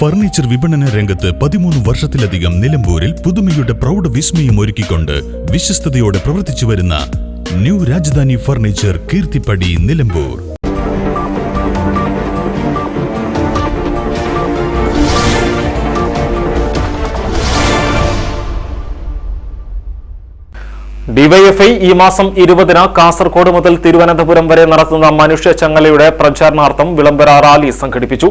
Furniture വിപണന രംഗത്ത് പതിമൂന്ന് വർഷത്തിലധികം നിലമ്പൂരിൽ പുതുമയുടെ പ്രൗഢ വിസ്മയം ഒരുക്കിക്കൊണ്ട് വിശ്വസ്തയോടെ പ്രവർത്തിച്ചു വരുന്ന new Rajadhani furniture Keerthippadi Nilambur. DYFI ഈ മാസം ഇരുപതിന് കാസർഗോഡ് മുതൽ തിരുവനന്തപുരം വരെ നടത്തുന്ന മനുഷ്യ ചങ്ങലയുടെ പ്രചാരണാർത്ഥം വിളംബര റാലി സംഘടിപ്പിച്ചു.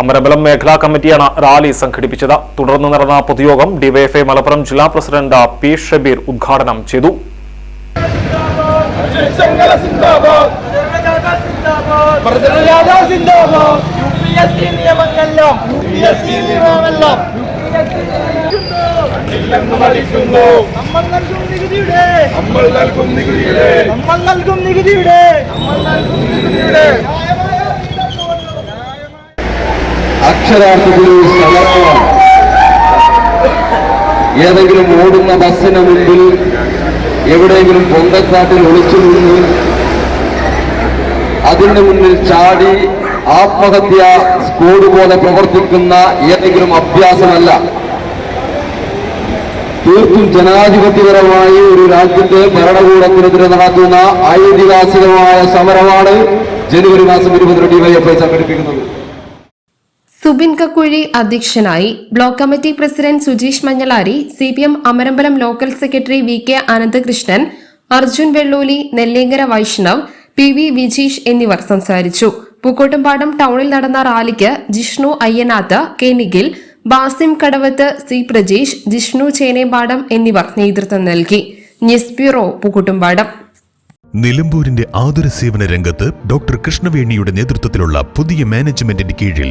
അമരബലം മേഖലാ കമ്മിറ്റിയാണ് റാലി സംഘടിപ്പിച്ചത്. തുടർന്ന് നടന്ന പൊതുയോഗം ഡിവൈഎഫ്ഐ മലപ്പുറം ജില്ലാ പ്രസിഡന്റ് പി ഷബീർ ഉദ്ഘാടനം ചെയ്തു. നമ്മൾ നൽകും നികുതിയുടെ നമ്മൾ നൽകും നികുതിയുടെ നമ്മൾ നൽകും നികുതിയുടെ നമ്മൾ നൽകും നികുതിയുടെ അക്ഷരാർത്ഥത്തിൽ സമർപ്പണം. ഏതെങ്കിലും ഓടുന്ന ബസ്സിന് മുമ്പിൽ എവിടെയെങ്കിലും പൊന്തക്കാട്ടിൽ ഒളിച്ചു നിന്ന് അതിന് മുന്നിൽ ചാടി ആത്മഹത്യ സ്കോഡ് പോലെ പ്രവർത്തിക്കുന്ന ഏതെങ്കിലും അഭ്യാസമല്ല. തീർത്തും ജനാധിപത്യപരമായി ഒരു രാജ്യത്തെ ഭരണകൂടത്തിനെതിരെ നടത്തുന്ന ഐതിഹാസികമായ സമരമാണ് ജനുവരി മാസം ഇരുപതിന് ഡിവൈഎഫ്ഐ സംഘടിപ്പിക്കുന്നത്. സുബിൻ കക്കുഴി അധ്യക്ഷനായി block committee president Sujeesh Manjalari C P M Amarambalam local secretary V K Ananthakrishnan Arjun Velluli Nellenkara Vaishnav P V Vijeesh എന്നിവർ സംസാരിച്ചു. പൂക്കോട്ടുംപാടം ടൗണിൽ നടന്ന റാലിക്ക് ജിഷ്ണു അയ്യനാത്ത് കെ നിഖിൽ ബാസിം കടവത്ത് സി പ്രജീഷ് ജിഷ്ണു ചേനേമ്പാടം എന്നിവർ നേതൃത്വം നൽകി. News bureau Pookkottumpadam. നിലമ്പൂരിന്റെ ആതുര സേവന രംഗത്ത് ഡോക്ടർ കൃഷ്ണവേണിയുടെ നേതൃത്വത്തിലുള്ള പുതിയ മാനേജ്മെന്റിന്റെ കീഴിൽ